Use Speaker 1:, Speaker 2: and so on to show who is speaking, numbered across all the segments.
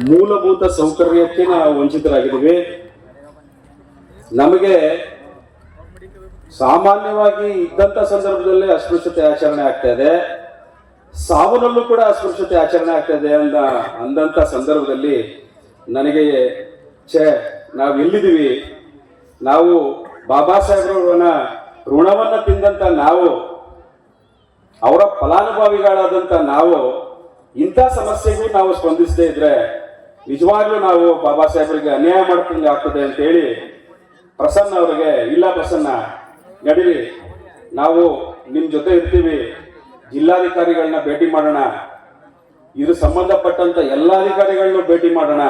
Speaker 1: ಮೂಲಭೂತ ಸೌಕರ್ಯಕ್ಕೆ ನಾವು ವಂಚಿತರಾಗಿದ್ದೀವಿ. ನಮಗೆ ಸಾಮಾನ್ಯವಾಗಿ ಇದ್ದಂತ ಸಂದರ್ಭದಲ್ಲಿ ಅಸ್ಪೃಶ್ಯತೆ ಆಚರಣೆ ಆಗ್ತಾ ಇದೆ. ಸಾವನಲ್ಲೂ ಕೂಡ ಅಸ್ಪೃಶ್ಯತೆ ಆಚರಣೆ ಆಗ್ತಾ ಇದೆ ಅಂದ, ಅಂದಂತ ಸಂದರ್ಭದಲ್ಲಿ ನನಗೆ, ಛೇ, ನಾವು ಎಲ್ಲಿದ್ದೀವಿ? ನಾವು ಬಾಬಾ ಸಾಹೇಬ್ರವರನ್ನ ಋಣವನ್ನ ತಿಂದಂತ ನಾವು, ಅವರ ಫಲಾನುಭವಿಗಳಾದಂತ ನಾವು ಇಂಥ ಸಮಸ್ಯೆಗೂ ನಾವು ಸ್ಪಂದಿಸದೇ ಇದ್ರೆ ನಿಜವಾಗ್ಲೂ ನಾವು ಬಾಬಾ ಸಾಹೇಬರಿಗೆ ಅನ್ಯಾಯ ಮಾಡ್ಕೊಂಡು ಆಗ್ತದೆ ಅಂತ ಹೇಳಿ ಪ್ರಸನ್ನ ಅವರಿಗೆ, ಇಲ್ಲ ಪ್ರಸನ್ನ ನಡೀರಿ ನಾವು ನಿಮ್ ಜೊತೆ ಇರ್ತೀವಿ, ಜಿಲ್ಲಾಧಿಕಾರಿಗಳನ್ನ ಭೇಟಿ ಮಾಡೋಣ ಇದು ಸಂಬಂಧಪಟ್ಟಂತ ಎಲ್ಲ ಅಧಿಕಾರಿಗಳನ್ನ ಭೇಟಿ ಮಾಡೋಣ,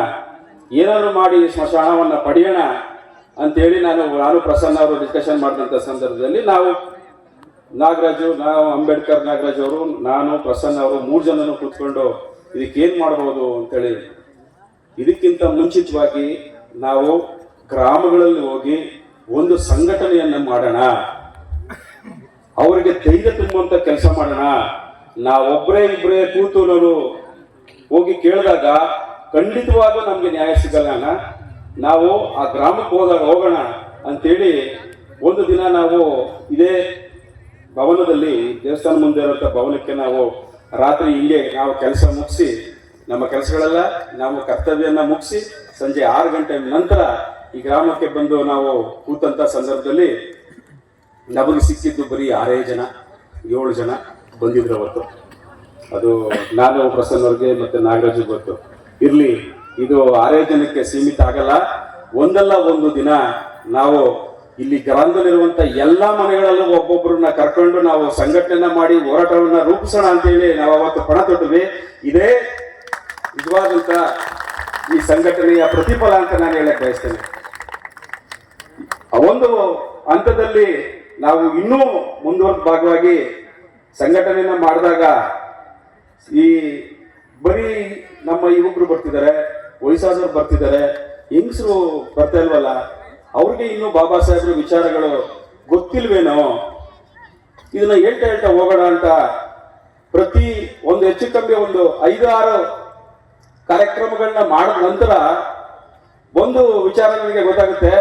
Speaker 1: ಏನಾದ್ರು ಮಾಡಿ ಸ್ಮಶಾನವನ್ನ ಪಡೆಯೋಣ ಅಂತೇಳಿ ನಾನು ನಾನು ಪ್ರಸನ್ನ ಅವರು ಡಿಸ್ಕಷನ್ ಮಾಡಿದಂಥ ಸಂದರ್ಭದಲ್ಲಿ ನಾವು ನಾಗರಾಜು, ನಾವು ಅಂಬೇಡ್ಕರ್ ನಾಗರಾಜ್ ಅವರು, ನಾನು, ಪ್ರಸನ್ನ ಅವರು ಮೂರು ಜನನು ಕೂತ್ಕೊಂಡು ಇದಕ್ಕೇನ್ ಮಾಡ್ಬೋದು ಅಂತೇಳಿ ಇದಕ್ಕಿಂತ ಮುಂಚಿತವಾಗಿ ನಾವು ಗ್ರಾಮಗಳಲ್ಲಿ ಹೋಗಿ ಒಂದು ಸಂಘಟನೆಯನ್ನು ಮಾಡೋಣ. ಅವರಿಗೆ ಧೈರ್ಯ ತುಂಬುವಂತ ಕೆಲಸ ಮಾಡೋಣ. ನಾವೊಬ್ಬರೇ ಇಬ್ಬರೇ ಕೂತು ನಾನು ಹೋಗಿ ಕೇಳಿದಾಗ ಖಂಡಿತವಾಗೂ ನಮ್ಗೆ ನ್ಯಾಯ ಸಿಗಲ್ಲ ನಾವು ಆ ಗ್ರಾಮಕ್ಕೆ ಹೋದಾಗ ಹೋಗೋಣ ಅಂತೇಳಿ ಒಂದು ದಿನ ನಾವು ಇದೇ ಭವನದಲ್ಲಿ ದೇವಸ್ಥಾನ ಮುಂದೆ ಇರುವಂತ ಭವನಕ್ಕೆ ನಾವು ರಾತ್ರಿ ಹಿಂಗೆ ನಾವು ಕೆಲಸ ಮುಗಿಸಿ ನಮ್ಮ ಕೆಲಸಗಳೆಲ್ಲ, ನಾವು ಕರ್ತವ್ಯನ ಮುಗಿಸಿ ಸಂಜೆ ಆರು ಗಂಟೆ ನಂತರ ಈ ಗ್ರಾಮಕ್ಕೆ ಬಂದು ನಾವು ಕೂತಂತ ಸಂದರ್ಭದಲ್ಲಿ ನಮಗೆ ಸಿಕ್ಕಿದ್ದು ಬರೀ ಆರೇ ಜನ, ಏಳು ಜನ ಬಂದಿದ್ರು ಅವತ್ತು. ಅದು ನಾನು ಪ್ರಸನ್ನವರಿಗೆ ಮತ್ತೆ ನಾಗರಾಜು ಗೊತ್ತು. ಇರಲಿ, ಇದು ಆರೇ ಜನಕ್ಕೆ ಸೀಮಿತ ಆಗಲ್ಲ. ಒಂದಲ್ಲ ಒಂದು ದಿನ ನಾವು ಇಲ್ಲಿ ಗ್ರಾಮದಲ್ಲಿರುವಂತ ಎಲ್ಲಾ ಮನೆಗಳಲ್ಲೂ ಒಬ್ಬೊಬ್ಬರನ್ನ ಕರ್ಕೊಂಡು ನಾವು ಸಂಘಟನೆ ಮಾಡಿ ಹೋರಾಟವನ್ನ ರೂಪಿಸೋಣ ಅಂತೇಳಿ ನಾವು ಅವತ್ತು ಪಣ ತೊಟ್ಟಿದ್ವಿ. ಇದೇ ನಿಜವಾದಂತ ಈ ಸಂಘಟನೆಯ ಪ್ರತಿಫಲ ಅಂತ ನಾನು ಹೇಳಕ್ ಬಯಸ್ತೇನೆ. ಒಂದು ಹಂತದಲ್ಲಿ ನಾವು ಇನ್ನೂ ಮುಂದುವರೆದ ಭಾಗವಾಗಿ ಸಂಘಟನೆಯನ್ನ ಮಾಡಿದಾಗ ಈ ಬರೀ ನಮ್ಮ ಯುವಕರು ಬರ್ತಿದ್ದಾರೆ, ವಯಸ್ಸಾದವ್ರು ಬರ್ತಿದ್ದಾರೆ, ಹೆಂಗಸರು ಬರ್ತಾ ಇಲ್ವಲ್ಲ, ಅವ್ರಿಗೆ ಇನ್ನೂ ಬಾಬಾ ಸಾಹೇಬ್ರ ವಿಚಾರಗಳು ಗೊತ್ತಿಲ್ವೇನೋ, ಇದನ್ನ ಹೇಳ್ತಾ ಹೇಳ್ತಾ ಹೋಗೋಣ ಅಂತ ಪ್ರತಿ ಒಂದು ಹೆಚ್ಚು ಕಮ್ಮಿ ಒಂದು ಆರು ಕಾರ್ಯಕ್ರಮಗಳನ್ನ ಮಾಡಿದ ನಂತರ ಒಂದು ವಿಚಾರ ನನಗೆ ಗೊತ್ತಾಗುತ್ತೆ.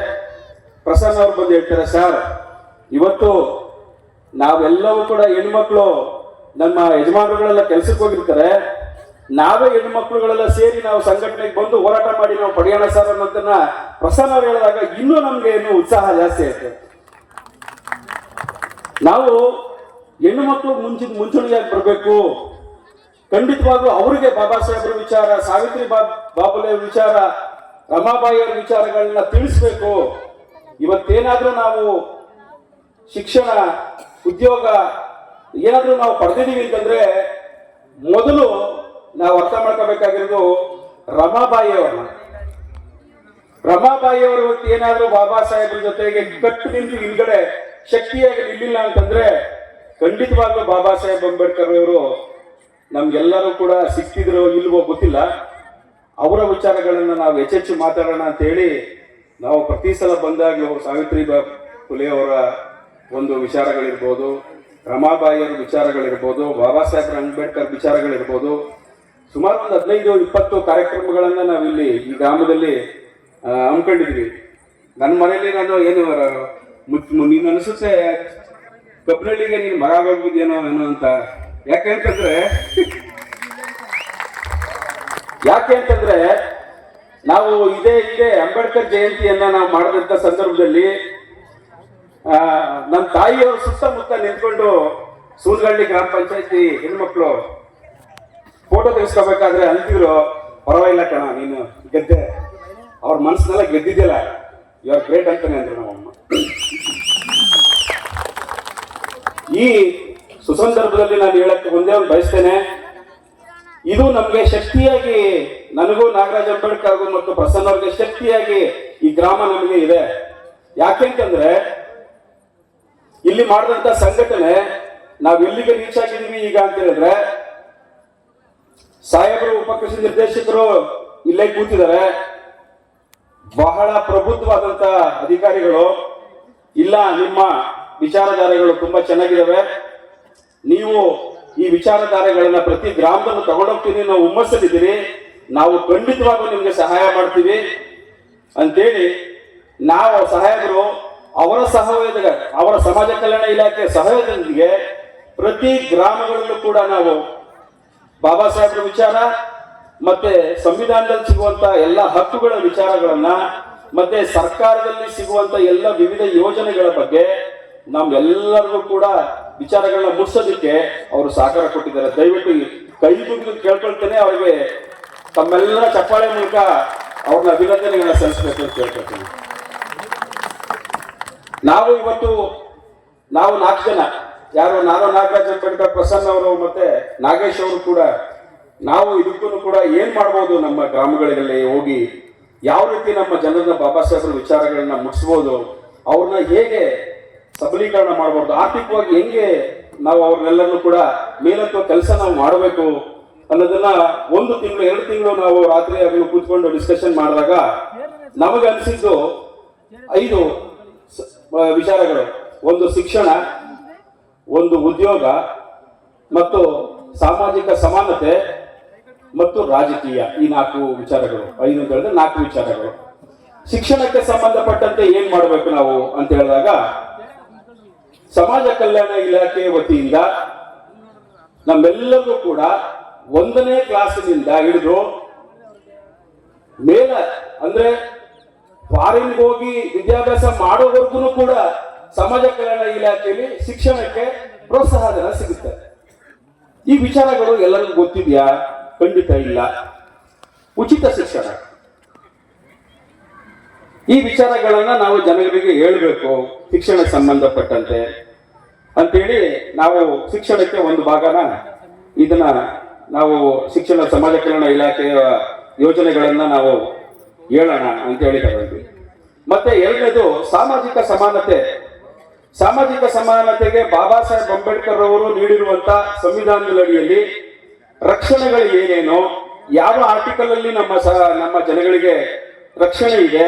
Speaker 1: ಪ್ರಸನ್ನ ಅವ್ರು ಬಂದು ಹೇಳ್ತಾರೆ, ಸರ್, ಇವತ್ತು ನಾವೆಲ್ಲವೂ ಕೂಡ ಹೆಣ್ಮಕ್ಳು, ನಮ್ಮ ಯಜಮಾನರುಗಳೆಲ್ಲ ಕೆಲಸಕ್ಕೆ ಹೋಗಿರ್ತಾರೆ. ನಾವೇ ಹೆಣ್ಮಕ್ಳುಗಳೆಲ್ಲ ಸೇರಿ ನಾವು ಸಂಘಟನೆಗೆ ಬಂದು ಹೋರಾಟ ಮಾಡಿ ನಾವು ಪಡೆಯೋಣ ಸರ್ ಅನ್ನೋದನ್ನ ಪ್ರಸನ್ನ ಅವ್ರು ಹೇಳಿದಾಗ ಇನ್ನೂ ನಮ್ಗೆ ಏನು ಉತ್ಸಾಹ ಜಾಸ್ತಿ ಆಯ್ತು ನಾವು ಹೆಣ್ಣು ಮಕ್ಕಳು ಮುಂಚಿನ ಮುಂಚೂಣಿಯಾಗಿ ಬರಬೇಕು. ಖಂಡಿತವಾಗ್ಲೂ ಅವರಿಗೆ ಬಾಬಾ ಸಾಹೇಬ್ರ ವಿಚಾರ, ಸಾವಿತ್ರಿ ಬಾ, ಬಾಬುಲೆ ವಿಚಾರ, ರಮಾಬಾಯಿ ಅವರ ವಿಚಾರಗಳನ್ನ ತಿಳಿಸ್ಬೇಕು. ಇವತ್ತೇನಾದ್ರೂ ನಾವು ಶಿಕ್ಷಣ, ಉದ್ಯೋಗ, ಏನಾದ್ರೂ ನಾವು ಪಡೆದಿದ್ದೀವಿ ಅಂತಂದ್ರೆ ಮೊದಲು ನಾವು ಅರ್ಥ ಮಾಡ್ಕೋಬೇಕಾಗಿರೋದು ರಮಾಬಾಯಿ ರಮಾಬಾಯಿಯವರು ರಮಾಬಾಯಿ ಅವರು ಇವತ್ತು ಏನಾದ್ರೂ ಬಾಬಾ ಸಾಹೇಬ್ರ ಜೊತೆಗೆ ಕಟ್ಟು ನಿಂತು ಹಿಂದ್ಗಡೆ ಶಕ್ತಿಯಾಗಿ ನಿಲ್ಲಿಲ್ಲ ಅಂತಂದ್ರೆ ಖಂಡಿತವಾಗ್ಲೂ ಬಾಬಾ ಸಾಹೇಬ್ ಅಂಬೇಡ್ಕರ್ ಅವರು ನಮ್ಗೆಲ್ಲರೂ ಕೂಡ ಸಿಕ್ತಿದ್ರೋ ಇಲ್ವೋ ಗೊತ್ತಿಲ್ಲ. ಅವರ ವಿಚಾರಗಳನ್ನು ನಾವು ಹೆಚ್ಚೆಚ್ಚು ಮಾತಾಡೋಣ ಅಂತ ಹೇಳಿ ನಾವು ಪ್ರತಿ ಸಲ ಬಂದಾಗಲೂ ಸಾವಿತ್ರಿ ಬಾ ಫುಲೆ ಅವರ ಒಂದು ವಿಚಾರಗಳಿರ್ಬೋದು ರಮಾಬಾಯಿಯವರ ವಿಚಾರಗಳಿರ್ಬೋದು, ಬಾಬಾ ಸಾಹೇಬ್ ಅಂಬೇಡ್ಕರ್ ವಿಚಾರಗಳಿರ್ಬೋದು. ಸುಮಾರು ಒಂದು ಹದಿನೈದು, ಇಪ್ಪತ್ತು ಕಾರ್ಯಕ್ರಮಗಳನ್ನು ನಾವಿಲ್ಲಿ ಈ ಗ್ರಾಮದಲ್ಲಿ ಹಮ್ಮಿಕೊಂಡಿದ್ವಿ ನನ್ನ ಮನೆಯಲ್ಲಿ ನಾನು ಏನು ನೀನು ಅನಿಸುತ್ತೆ ಕಬ್ಬನಳ್ಳಿಗೆ ನೀನು ಮರ ಆಗೋಗಿದ್ಯೇನೋ ಏನೋ ಅಂತ. ಯಾಕೆ ಅಂತಂದ್ರೆ ಯಾಕೆ ಅಂತಂದ್ರೆ ನಾವು ಇದೇ ಇದೆ ಅಂಬೇಡ್ಕರ್ ಜಯಂತಿಯನ್ನ ನಾವು ಮಾಡಿದಂತ ಸಂದರ್ಭದಲ್ಲಿ ನಮ್ಮ ತಾಯಿಯವರು ಸುತ್ತಮುತ್ತ ನಿಂತ್ಕೊಂಡು ಸೂಲ್ಗಳ್ಳಿ ಗ್ರಾಮ ಪಂಚಾಯತಿ ಹೆಣ್ಮಕ್ಳು ಫೋಟೋ ತೆಗೆಸ್ಕೋಬೇಕಾದ್ರೆ ಅಂತಿದ್ರು, ಪರವಾಗಿಲ್ಲ ಕಣ, ನೀನು ಗೆದ್ದೆ. ಅವ್ರ ಮನಸ್ಸನ್ನೆಲ್ಲ ಗೆದ್ದಿದ್ದಿಲ್ಲ ಆರ್ ಗ್ರೇಟ್ ಅಂತಾನೆ ಅಂದ್ರು ನಮ್ಮಮ್ಮ ಈ ಸುಸಂದರ್ಭದಲ್ಲಿ ನಾನು ಹೇಳಕ್ಕೆ ಒಂದೇ ಒಂದು ಬಯಸ್ತೇನೆ. ಇದು ನಮಗೆ ಶಕ್ತಿಯಾಗಿ, ನನಗೂ ನಾಗರಾಜ್ ಅಂಬೇಡ್ಕರ್ಗೂ ಮತ್ತು ಪ್ರಸನ್ನ ಅವ್ರಿಗೆ ಶಕ್ತಿಯಾಗಿ ಈ ಗ್ರಾಮ ನಮಗೆ ಇದೆ. ಯಾಕೆಂತಂದ್ರೆ ಇಲ್ಲಿ ಮಾಡಿದಂತ ಸಂಘಟನೆ, ನಾವು ಎಲ್ಲಿಗೆ ರೀಚ್ ಆಗಿದ್ವಿ ಈಗ ಅಂತ ಹೇಳಿದ್ರೆ, ಸಾಹೇಬರು, ಉಪಕೃಷಿ ನಿರ್ದೇಶಕರು ಇಲ್ಲೇ ಕೂತಿದ್ದಾರೆ. ಬಹಳ ಪ್ರಬುದ್ಧವಾದಂತ ಅಧಿಕಾರಿಗಳು, ಇಲ್ಲ, ನಿಮ್ಮ ವಿಚಾರಧಾರೆಗಳು ತುಂಬಾ ಚೆನ್ನಾಗಿದ್ದಾವೆ ನೀವು ಈ ವಿಚಾರಧಾರೆಗಳನ್ನ ಪ್ರತಿ ಗ್ರಾಮದಲ್ಲೂ ತಗೊಂಡೋಗ್ತೀನಿ ನಾವು ಹುಮ್ಮಸ್ಸಲ್ಲಿದ್ದೀರಿ. ನಾವು ಖಂಡಿತವಾಗೂ ನಿಮ್ಗೆ ಸಹಾಯ ಮಾಡ್ತೀವಿ. ಅಂತೇಳಿ ನಾವು ಸಹಾಯಕರು ಅವರ ಸಹಯೋಗ ಅವರ ಸಮಾಜ ಕಲ್ಯಾಣ ಇಲಾಖೆ ಸಹಯೋಗದೊಂದಿಗೆ ಪ್ರತಿ ಗ್ರಾಮಗಳಲ್ಲೂ ಕೂಡ ನಾವು ಬಾಬಾ ಸಾಹೇಬ್ರ ವಿಚಾರ ಮತ್ತೆ ಸಂವಿಧಾನದಲ್ಲಿ ಸಿಗುವಂತ ಎಲ್ಲ ಹಕ್ಕುಗಳ ವಿಚಾರಗಳನ್ನ ಮತ್ತೆ ಸರ್ಕಾರದಲ್ಲಿ ಸಿಗುವಂತ ಎಲ್ಲ ವಿವಿಧ ಯೋಜನೆಗಳ ಬಗ್ಗೆ ನಮ್ಮೆಲ್ಲರಿಗೂ ಕೂಡ ವಿಚಾರಗಳನ್ನ ಮುಟ್ಸೋದಕ್ಕೆ ಅವರು ಸಹಕಾರ ಕೊಟ್ಟಿದ್ದಾರೆ. ದಯವಿಟ್ಟು ಕೈ ಮುಗಿದು ಕೇಳ್ಕೊಳ್ತೇನೆ. ಅವರಿಗೆ ತಮ್ಮೆಲ್ಲರ ಚಪ್ಪಾಳೆ ಮೂಲಕ ಅವ್ರನ್ನ ಅಭಿನಂದನೆಗಳನ್ನ ಸಲ್ಲಿಸಬೇಕು ಅಂತ ಕೇಳ್ಕೊಳ್ತೀನಿ ನಾವು ಇವತ್ತು ನಾವು ನಾಲ್ಕು ಜನ, ಯಾರು ನಾನು ನಾಗರಾಜ್ ಅಂಬೇಡ್ಕರ್ ಪ್ರಸನ್ನ ಅವರು ಮತ್ತೆ ನಾಗೇಶ್ ಅವರು ಕೂಡ, ನಾವು ಇದಕ್ಕೂ ಕೂಡ ಏನ್ ಮಾಡ್ಬೋದು ನಮ್ಮ ಗ್ರಾಮಗಳಲ್ಲಿ ಹೋಗಿ, ಯಾವ ರೀತಿ ನಮ್ಮ ಜನರನ್ನ ಬಾಬಾ ಸಾಹೇಬ್ರ ವಿಚಾರಗಳನ್ನ ಮುಟ್ಸ್ಬೋದು, ಅವ್ರನ್ನ ಹೇಗೆ ಸಬಲೀಕರಣ ಮಾಡಬಾರ್ದು. ಆರ್ಥಿಕವಾಗಿ ಹೆಂಗೆ ನಾವು ಅವ್ರನ್ನೆಲ್ಲರೂ ಕೂಡ ಮೇಲತ್ತುವ ಕೆಲಸ ನಾವು ಮಾಡಬೇಕು ಅನ್ನೋದನ್ನ ಒಂದು ತಿಂಗಳು, ಎರಡು ತಿಂಗಳು ನಾವು ರಾತ್ರಿ ಆಗಲು ಕೂತ್ಕೊಂಡು ಡಿಸ್ಕಷನ್ ಮಾಡಿದಾಗ ನಮಗೆ ಅನಿಸಿದ್ದು ಐದು ವಿಚಾರಗಳು. ಒಂದು ಶಿಕ್ಷಣ, ಒಂದು ಉದ್ಯೋಗ, ಮತ್ತು ಸಾಮಾಜಿಕ ಸಮಾನತೆ ಮತ್ತು ರಾಜಕೀಯ. ಈ ನಾಲ್ಕು ವಿಚಾರಗಳು. ಐದು ಅಂತ ಹೇಳಿದ್ರೆ ನಾಲ್ಕು ವಿಚಾರಗಳು. ಶಿಕ್ಷಣಕ್ಕೆ ಸಂಬಂಧಪಟ್ಟಂತೆ ಏನ್ ಮಾಡಬೇಕು ನಾವು ಅಂತ ಹೇಳಿದಾಗ ಸಮಾಜ ಕಲ್ಯಾಣ ಇಲಾಖೆ ವತಿಯಿಂದ ನಮ್ಮೆಲ್ಲರೂ ಕೂಡ ಒಂದನೇ ಕ್ಲಾಸಿನಿಂದ ಹಿಡಿದು ಮೇಲ ಅಂದ್ರೆ ಫಾರಿನ್ ಹೋಗಿ ವಿದ್ಯಾಭ್ಯಾಸ ಮಾಡೋವರೆಗೂ ಕೂಡ ಸಮಾಜ ಕಲ್ಯಾಣ ಇಲಾಖೆಯಲ್ಲಿ ಶಿಕ್ಷಣಕ್ಕೆ ಪ್ರೋತ್ಸಾಹ ಧನ ಸಿಗುತ್ತೆ. ಈ ವಿಚಾರಗಳು ಎಲ್ಲರಿಗೂ ಗೊತ್ತಿದೆಯಾ? ಖಂಡಿತ ಇಲ್ಲ. ಉಚಿತ ಶಿಕ್ಷಣ. ಈ ವಿಚಾರಗಳನ್ನ ನಾವು ಜನಗಳಿಗೆ ಹೇಳಬೇಕು ಶಿಕ್ಷಣ ಸಂಬಂಧಪಟ್ಟಂತೆ. ಅಂತೇಳಿ ನಾವು ಶಿಕ್ಷಣಕ್ಕೆ ಒಂದು ಭಾಗನ ಇದನ್ನ ನಾವು ಶಿಕ್ಷಣ ಸಮಾಜ ಕಲ್ಯಾಣ ಇಲಾಖೆಯ ಯೋಜನೆಗಳನ್ನ ನಾವು ಹೇಳೋಣ ಅಂತ ಹೇಳಿ ತಗೊಂಡ್ವಿ. ಮತ್ತೆ ಎರಡನೇದು ಸಾಮಾಜಿಕ ಸಮಾನತೆ. ಸಾಮಾಜಿಕ ಸಮಾನತೆಗೆ ಬಾಬಾ ಸಾಹೇಬ್ ಅಂಬೇಡ್ಕರ್ ಅವರು ನೀಡಿರುವಂತ ಸಂವಿಧಾನದ ಅಡಿಯಲ್ಲಿ ರಕ್ಷಣೆಗಳು ಏನೇನು, ಯಾವ ಆರ್ಟಿಕಲ್ ಅಲ್ಲಿ ನಮ್ಮ ನಮ್ಮ ಜನಗಳಿಗೆ ರಕ್ಷಣೆ ಇದೆ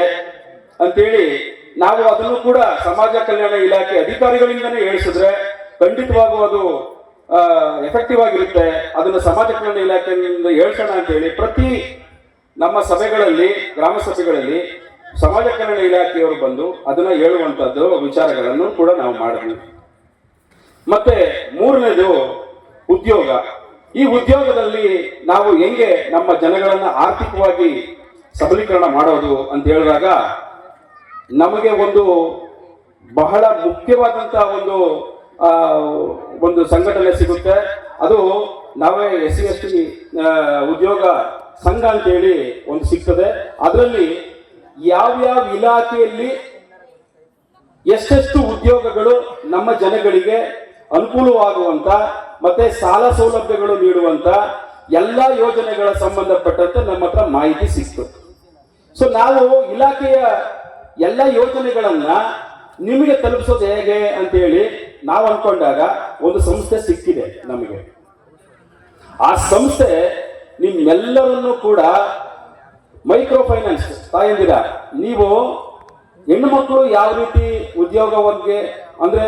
Speaker 1: ಅಂತೇಳಿ ನಾವು ಅದನ್ನು ಕೂಡ ಸಮಾಜ ಕಲ್ಯಾಣ ಇಲಾಖೆ ಅಧಿಕಾರಿಗಳಿಂದನೇ ಹೇಳಿಸಿದ್ರೆ ಖಂಡಿತವಾಗೂ ಅದು ಎಫೆಕ್ಟಿವ್ ಆಗಿರುತ್ತೆ. ಅದನ್ನು ಸಮಾಜ ಕಲ್ಯಾಣ ಇಲಾಖೆಯಿಂದ ಹೇಳ್ಸೋಣ ಅಂತ ಹೇಳಿ ಪ್ರತಿ ನಮ್ಮ ಸಭೆಗಳಲ್ಲಿ, ಗ್ರಾಮ ಸಭೆಗಳಲ್ಲಿ ಸಮಾಜ ಕಲ್ಯಾಣ ಇಲಾಖೆಯವರು ಬಂದು ಅದನ್ನ ಹೇಳುವಂತದ್ದು ವಿಚಾರಗಳನ್ನು ಕೂಡ ನಾವು ಮಾಡಿದ್ವಿ. ಮತ್ತೆ ಮೂರನೇದು ಉದ್ಯೋಗ. ಈ ಉದ್ಯೋಗದಲ್ಲಿ ನಾವು ಹೆಂಗೆ ನಮ್ಮ ಜನಗಳನ್ನ ಆರ್ಥಿಕವಾಗಿ ಸಬಲೀಕರಣ ಮಾಡೋದು ಅಂತ ಹೇಳಿದಾಗ ನಮಗೆ ಒಂದು ಬಹಳ ಮುಖ್ಯವಾದಂತಹ ಒಂದು ಒಂದು ಸಂಘಟನೆ ಸಿಗುತ್ತೆ. ಅದು ನಾವೇ ಎಸ್ ಸಿ ಎಸ್ ಟಿ ಉದ್ಯೋಗ ಸಂಘ ಅಂತೇಳಿ ಒಂದು ಸಿಗ್ತದೆ. ಅದರಲ್ಲಿ ಯಾವ್ಯಾವ ಇಲಾಖೆಯಲ್ಲಿ ಎಷ್ಟೆಷ್ಟು ಉದ್ಯೋಗಗಳು ನಮ್ಮ ಜನಗಳಿಗೆ ಅನುಕೂಲವಾಗುವಂತ, ಮತ್ತೆ ಸಾಲ ಸೌಲಭ್ಯಗಳು ನೀಡುವಂತ ಎಲ್ಲ ಯೋಜನೆಗಳ ಸಂಬಂಧಪಟ್ಟಂತೆ ನಮ್ಮ ಹತ್ರ ಮಾಹಿತಿ ಸಿಕ್ತು ಸೊ ನಾವು ಇಲಾಖೆಯ ಎಲ್ಲ ಯೋಜನೆಗಳನ್ನ ನಿಮಗೆ ತಲುಪಿಸೋದು ಹೇಗೆ ಅಂತೇಳಿ ನಾವು ಅನ್ಕೊಂಡಾಗ ಒಂದು ಸಂಸ್ಥೆ ಸಿಕ್ಕಿದೆ ನಮಗೆ. ಆ ಸಂಸ್ಥೆ ನಿಮ್ಮೆಲ್ಲರನ್ನು ಕೂಡ ಮೈಕ್ರೋ ಫೈನಾನ್ಸ್ ತಾಯಂದಿರ, ನೀವು ಹೆಣ್ಣು ಮಕ್ಕಳು ಯಾವ ರೀತಿ ಉದ್ಯೋಗವಾಗಿ ಅಂದ್ರೆ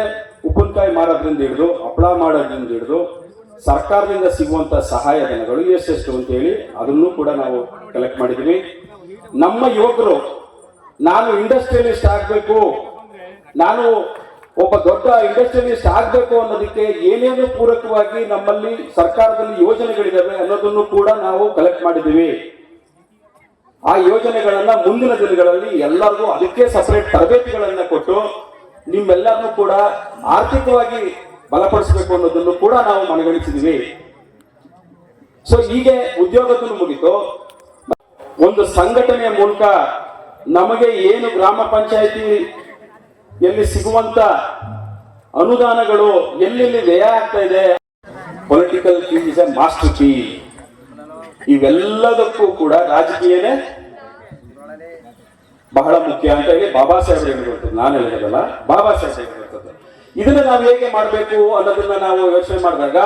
Speaker 1: ಉಪ್ಪಿನಕಾಯಿ ಮಾಡೋದ್ರಿಂದ ಹಿಡಿದು ಹಪ್ಪಳ ಮಾಡೋದ್ರಿಂದ ಹಿಡಿದು ಸರ್ಕಾರದಿಂದ ಸಿಗುವಂತ ಸಹಾಯಧನಗಳು ಎಷ್ಟೆಷ್ಟು ಅಂತ ಹೇಳಿ ಅದನ್ನು ಕೂಡ ನಾವು ಕಲೆಕ್ಟ್ ಮಾಡಿದ್ವಿ. ನಮ್ಮ ಯುವಕರು ನಾನು ಇಂಡಸ್ಟ್ರಿಯಲಿಸ್ಟ್ ಆಗಬೇಕು. ನಾನು ಒಬ್ಬ ದೊಡ್ಡ ಇಂಡಸ್ಟ್ರಿಯಲಿಸ್ಟ್ ಆಗಬೇಕು ಅನ್ನೋದಕ್ಕೆ ಏನೇನು ಪೂರಕವಾಗಿ ನಮ್ಮಲ್ಲಿ ಸರ್ಕಾರದಲ್ಲಿ ಯೋಜನೆಗಳಿದ್ದಾವೆ ಅನ್ನೋದನ್ನು ಕೂಡ ನಾವು ಕಲೆಕ್ಟ್ ಮಾಡಿದ್ದೀವಿ. ಆ ಯೋಜನೆಗಳನ್ನ ಮುಂದಿನ ದಿನಗಳಲ್ಲಿ ಎಲ್ಲರಿಗೂ ಅದಕ್ಕೆ ಸಪರೇಟ್ ತರಬೇತಿಗಳನ್ನ ಕೊಟ್ಟು ನಿಮ್ಮೆಲ್ಲರನ್ನೂ ಕೂಡ ಆರ್ಥಿಕವಾಗಿ ಬಲಪಡಿಸಬೇಕು ಅನ್ನೋದನ್ನು ಕೂಡ ನಾವು ಮನಗಣಿಸಿದೀವಿ ಸೊ ಹೀಗೆ ಉದ್ಯೋಗದಲ್ಲೂ ಮುಗಿತು. ಒಂದು ಸಂಘಟನೆಯ ಮೂಲಕ ನಮಗೆ ಏನು ಗ್ರಾಮ ಪಂಚಾಯಿತಿ ಎಲ್ಲಿ ಸಿಗುವಂತ ಅನುದಾನಗಳು ಎಲ್ಲೆಲ್ಲಿ ವ್ಯಯ ಆಗ್ತಾ ಇದೆ? Political key is a master key ಇವೆಲ್ಲದಕ್ಕೂ ಕೂಡ ರಾಜಕೀಯನೇ ಬಹಳ ಮುಖ್ಯ ಅಂತ ಹೇಳಿ ಬಾಬಾ ಸಾಹೇಬ್ ಹೇಳಿರುವಂಥದ್ದು. ನಾನು ಹೇಳಿದಲ್ಲ ಬಾಬಾ ಸಾಹೇಬ್ ಹೇಳಿರುವಂಥದ್ದು. ಇದನ್ನ ನಾವು ಹೇಗೆ ಮಾಡಬೇಕು ಅನ್ನೋದನ್ನ ನಾವು ಯೋಚನೆ ಮಾಡಿದಾಗ,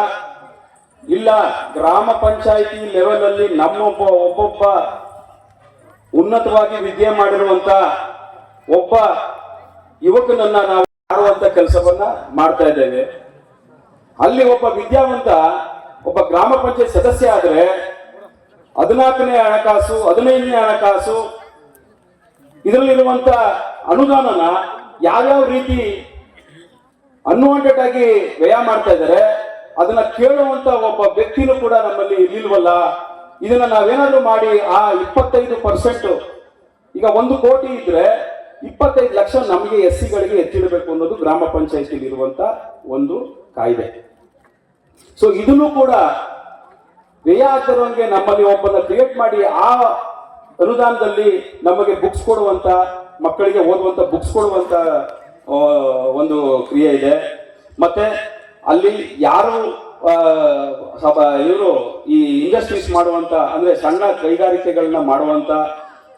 Speaker 1: ಇಲ್ಲ, ಗ್ರಾಮ ಪಂಚಾಯಿತಿ ಲೆವೆಲ್ ಅಲ್ಲಿ ನಮ್ಮೊಬ್ಬ ಒಬ್ಬೊಬ್ಬ ಉನ್ನತವಾಗಿ ವಿದ್ಯೆ ಮಾಡಿರುವಂತ ಒಬ್ಬ ಯುವಕನನ್ನ ನಾವು ಮಾಡುವಂತ ಕೆಲಸವನ್ನ ಮಾಡ್ತಾ ಇದ್ದೇವೆ. ಅಲ್ಲಿ ಒಬ್ಬ ವಿದ್ಯಾವಂತ, ಒಬ್ಬ ಗ್ರಾಮ ಪಂಚಾಯತ್ ಸದಸ್ಯ ಆದ್ರೆ ಹದಿನಾಲ್ಕನೇ ಹಣಕಾಸು, ಹದಿನೈದನೇ ಹಣಕಾಸು ಇದರಲ್ಲಿರುವಂತ ಅನುದಾನನ ಯಾವ್ಯಾವ ರೀತಿ ಅನ್ವಾಂಟೆಡ್ ಆಗಿ ವ್ಯಯ ಮಾಡ್ತಾ ಇದ್ದಾರೆ, ಅದನ್ನ ಕೇಳುವಂತ ಒಬ್ಬ ವ್ಯಕ್ತಿನೂ ಕೂಡ ನಮ್ಮಲ್ಲಿ ಇರ್ಲಿಲ್ವಲ್ಲ. ಇದನ್ನ ನಾವೇನಾದ್ರೂ ಮಾಡಿ ಆ ಇಪ್ಪತ್ತೈದು ಪರ್ಸೆಂಟ್ ಈಗ ಒಂದು ಕೋಟಿ ಇದ್ರೆ ಇಪ್ಪತ್ತೈದು ಲಕ್ಷ ನಮಗೆ ಎಸ್ ಸಿಗಳಿಗೆ ಎತ್ತಿಡಬೇಕು ಅನ್ನೋದು ಗ್ರಾಮ ಪಂಚಾಯತಿಲಿ ಇರುವಂತ ಒಂದು ಕಾಯ್ದೆ. ಸೊ ಇದನ್ನು ಕೂಡ ವ್ಯಯ ಆಗ್ತಿರೋಂಗೆ ನಮ್ಮಲ್ಲಿ ಒಬ್ಬನ ಕ್ರಿಯೇಟ್ ಮಾಡಿ ಆ ಅನುದಾನದಲ್ಲಿ ನಮಗೆ ಬುಕ್ಸ್ ಕೊಡುವಂತ, ಮಕ್ಕಳಿಗೆ ಓದುವಂತ ಬುಕ್ಸ್ ಕೊಡುವಂತ ಒಂದು ಕ್ರಿಯೆ ಇದೆ. ಮತ್ತೆ ಅಲ್ಲಿ ಯಾರು ಇವರು ಈ ಇಂಡಸ್ಟ್ರೀಸ್ ಮಾಡುವಂತ, ಅಂದ್ರೆ ಸಣ್ಣ ಕೈಗಾರಿಕೆಗಳನ್ನ ಮಾಡುವಂತ,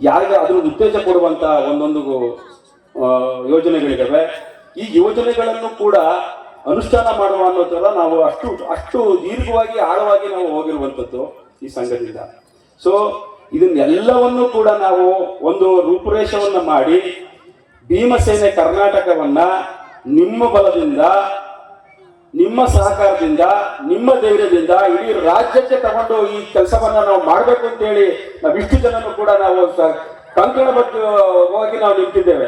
Speaker 1: ಯಾರಿಗೆ ಅದ್ರ ಉತ್ತೇಜ ಕೊಡುವಂತ ಒಂದೊಂದು ಯೋಜನೆಗಳಿದ್ದಾವೆ ಈ ಯೋಜನೆಗಳನ್ನು ಕೂಡ ಅನುಷ್ಠಾನ ಮಾಡುವ ಅನ್ನೋ ತರ ನಾವು ಅಷ್ಟು ಅಷ್ಟು ದೀರ್ಘವಾಗಿ, ಆಳವಾಗಿ ನಾವು ಹೋಗಿರುವಂತದ್ದು ಈ ಸಂಘದಿಂದ. ಸೊ ಇದನ್ನೆಲ್ಲವನ್ನು ಕೂಡ ನಾವು ಒಂದು ರೂಪುರೇಷವನ್ನು ಮಾಡಿ ಭೀಮಸೇನೆ ಕರ್ನಾಟಕವನ್ನ ನಿಮ್ಮ ಬಲದಿಂದ ನಿಮ್ಮ ಸಹಕಾರದಿಂದ, ನಿಮ್ಮ ಧೈರ್ಯದಿಂದ ಇಡೀ ರಾಜ್ಯಕ್ಕೆ ತಗೊಂಡು ಈ ಕೆಲಸವನ್ನ ನಾವು ಮಾಡಬೇಕು ಅಂತೇಳಿ ನಾವು ಇಷ್ಟು ಜನನು ಕೂಡ ನಾವು ಕಂಕಣಬದ್ಧವಾಗಿ ನಾವು ನಿಂತಿದ್ದೇವೆ.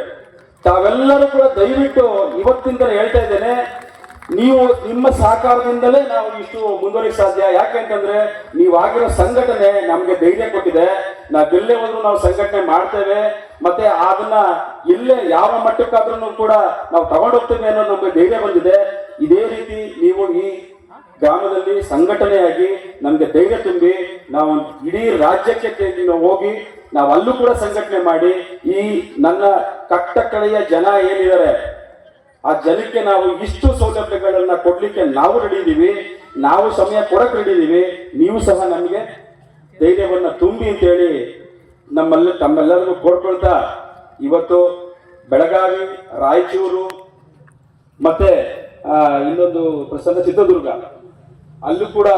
Speaker 1: ತಾವೆಲ್ಲರೂ ಕೂಡ ದಯವಿಟ್ಟು ಇವತ್ತಿಂದ ಹೇಳ್ತಾ ಇದ್ದೇನೆ ನೀವು ನಿಮ್ಮ ಸಹಕಾರದಿಂದಲೇ ನಾವು ಇಷ್ಟು ಮುಂದುವರಿಕೆ ಸಾಧ್ಯ. ಯಾಕೆಂತಂದ್ರೆ ನೀವು ಆಗಿರೋ ಸಂಘಟನೆ ನಮಗೆ ಧೈರ್ಯ ಕೊಟ್ಟಿದೆ. ನಾವು ಎಲ್ಲೇ ಹೋದ್ರು ನಾವು ಸಂಘಟನೆ ಮಾಡ್ತೇವೆ. ಮತ್ತೆ ಅದನ್ನ ಎಲ್ಲೇ ಯಾವ ಮಟ್ಟಕ್ಕಾದ್ರೂ ಕೂಡ ನಾವು ತಗೊಂಡೋಗ್ತೇವೆ ಅನ್ನೋ ನಮಗೆ ಧೈರ್ಯ ಬಂದಿದೆ. ಇದೇ ರೀತಿ ನೀವು ಈ ಗ್ರಾಮದಲ್ಲಿ ಸಂಘಟನೆಯಾಗಿ ನಮ್ಗೆ ಧೈರ್ಯ ತುಂಬಿ ನಾವು ಇಡೀ ರಾಜ್ಯಕ್ಕೆ ಹೋಗಿ ನಾವು ಅಲ್ಲೂ ಕೂಡ ಸಂಘಟನೆ ಮಾಡಿ ಈ ನನ್ನ ಕಟ್ಟಕಡೆಯ ಜನ ಏನಿದ್ದಾರೆ ಆ ಜನಕ್ಕೆ ನಾವು ಇಷ್ಟು ಸೌಲಭ್ಯಗಳನ್ನ ಕೊಡ್ಲಿಕ್ಕೆ ನಾವು ರೆಡಿ ಇದೀವಿ. ನಾವು ಸಮಯ ಕೊಡಕ್ ರೆಡಿ ಇದೀವಿ. ನೀವು ಸಹ ನಮಗೆ ಧೈರ್ಯವನ್ನ ತುಂಬಿ ಅಂತೇಳಿ ನಮ್ಮೆಲ್ಲ ತಮ್ಮೆಲ್ಲರಿಗೂ ಕೋರ್ಕೊಳ್ತಾ ಇವತ್ತು ಬೆಳಗಾವಿ, ರಾಯಚೂರು ಮತ್ತೆ ಇನ್ನೊಂದು ಪ್ರಸನ್ನ ಚಿತ್ರದುರ್ಗ. ಅಲ್ಲೂ ಕೂಡ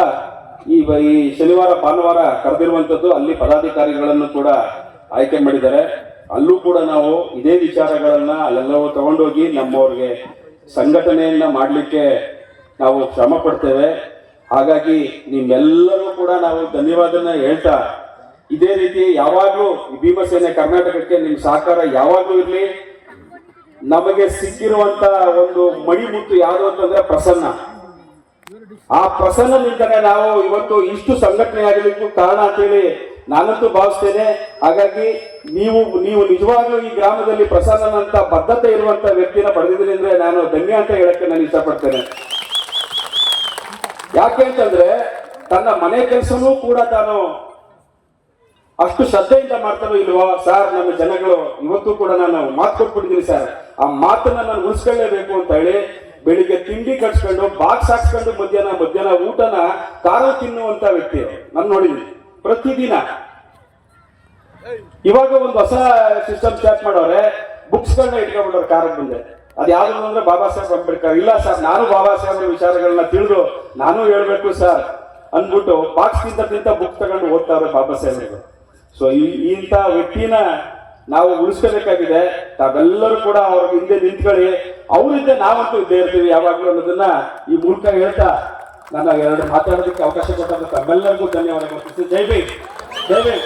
Speaker 1: ಈ ಈ ಶನಿವಾರ, ಭಾನುವಾರ ಕರೆದಿರುವಂತದ್ದು ಅಲ್ಲಿ ಪದಾಧಿಕಾರಿಗಳನ್ನು ಕೂಡ ಆಯ್ಕೆ ಮಾಡಿದ್ದಾರೆ. ಅಲ್ಲೂ ಕೂಡ ನಾವು ಇದೇ ವಿಚಾರಗಳನ್ನ ಅಲ್ಲೆಲ್ಲವೂ ತಗೊಂಡೋಗಿ ನಮ್ಮವ್ರಿಗೆ ಸಂಘಟನೆಯನ್ನ ಮಾಡಲಿಕ್ಕೆ ನಾವು ಶ್ರಮ ಪಡ್ತೇವೆ. ಹಾಗಾಗಿ ನಿಮ್ಮೆಲ್ಲರೂ ಕೂಡ ನಾವು ಧನ್ಯವಾದನ ಹೇಳ್ತಾ ಇದೇ ರೀತಿ ಯಾವಾಗಲೂ ಭೀಮಸೇನೆ ಕರ್ನಾಟಕಕ್ಕೆ ನಿಮ್ಮ ಸಹಕಾರ ಯಾವಾಗಲೂ ಇರಲಿ. ನಮಗೆ ಸಿಕ್ಕಿರುವಂತ ಒಂದು ಮಣಿಮುತ್ತು ಯಾವುದು ಅಂತಂದ್ರೆ ಪ್ರಸನ್ನ. ಆ ಪ್ರಸನ್ನದಿಂದಲೇ ನಾವು ಇವತ್ತು ಇಷ್ಟು ಸಂಘಟನೆ ಆಗಲಿಕ್ಕೂ ಕಾರಣ ಅಂತೇಳಿ ನಾನಂತೂ ಭಾವಿಸ್ತೇನೆ. ಹಾಗಾಗಿ ನೀವು ನೀವು ನಿಜವಾಗ್ಲೂ ಈ ಗ್ರಾಮದಲ್ಲಿ ಪ್ರಸನ್ನನಂತ ಬದ್ಧತೆ ಇರುವಂತ ವ್ಯಕ್ತಿನ ಪಡೆದಿದ್ದೀನಿ ಅಂದ್ರೆ ನಾನು ಧನ್ಯ ಅಂತ ಹೇಳಕ್ಕೆ ನಾನು ಇಷ್ಟಪಡ್ತೇನೆ. ಯಾಕೆ ಅಂತಂದ್ರೆ ತನ್ನ ಮನೆ ಕೆಲಸನೂ ಕೂಡ ತಾನು ಅಷ್ಟು ಶ್ರದ್ಧೆಯಿಂದ ಮಾಡ್ತಾರೋ ಇಲ್ವೋ, ಸರ್ ನಮ್ಮ ಜನಗಳು, ಇವತ್ತು ಕೂಡ ನಾನು ಮಾತು ಕೊಟ್ಬಿಟ್ಟಿದ್ದೀನಿ ಸರ್. ಆ ಮಾತನ್ನ ನಾನು ಉಳಿಸ್ಕೊಳ್ಳೇಬೇಕು ಅಂತ ಹೇಳಿ ಬೆಳಿಗ್ಗೆ ತಿಂಡಿ ಕಟ್ಸ್ಕೊಂಡು, ಬಾಕ್ಸ್ ಹಾಕ್ಸ್ಕೊಂಡು ಮಧ್ಯಾಹ್ನ ಮಧ್ಯಾಹ್ನ ಊಟನ ಖಾರ ತಿನ್ನುವಂತ ವ್ಯಕ್ತಿ ನಾನು ನೋಡಿದ್ದೀನಿ. ಪ್ರತಿದಿನ ಇವಾಗ ಒಂದು ಹೊಸ ಸಿಸ್ಟಮ್ ಸ್ಟಾರ್ಟ್ ಮಾಡೋರೆ ಬುಕ್ಸ್ಗಳನ್ನ ಇಟ್ಕೊಂಡ್ಬಿಡೋರು ಕಾರ್ ಮುಂದೆ. ಅದು ಯಾವ್ದು ಅಂದ್ರೆ ಬಾಬಾ ಸಾಹೇಬ್ ಅಂಬೇಡ್ಕರ್. ಇಲ್ಲ ಸರ್, ನಾನು ಬಾಬಾ ಸಾಹೇಬ್ರ ವಿಚಾರಗಳನ್ನ ತಿಳಿದು ನಾನು ಹೇಳ್ಬೇಕು ಸರ್ ಅಂದ್ಬಿಟ್ಟು ಬಾಕ್ಸ್ ತಿಂತ ತಿಂತ ಬುಕ್ ತಗೊಂಡು ಓದ್ತಾರೆ ಬಾಬಾ ಸಾಹೇಬ್ರು. ಸೊ ಇಂಥ ವ್ಯಕ್ತಿನ ನಾವು ಉಳಿಸ್ಕೋಬೇಕಾಗಿದೆ ತಾವೆಲ್ಲರೂ ಕೂಡ ಅವ್ರ ಹಿಂದೆ ನಿಂತ್ಕೊಳ್ಳಿ. ಅವರಿಂದ ನಾವಂತೂ ಇದ್ದೇ ಇರ್ತೀವಿ ಯಾವಾಗಲೂ ಅನ್ನೋದನ್ನ ಈ ಮೂಲಕ ಹೇಳ್ತಾ ನನ್ನ ಎರಡು ಮಾತಾಡೋದಕ್ಕೆ ಅವಕಾಶ ಕೊಟ್ಟಂತ ತಮ್ಮೆಲ್ಲರಿಗೂ ಧನ್ಯವಾದಗಳು. ಜೈ ಬೈ ಜೈ ಭೀಮ್.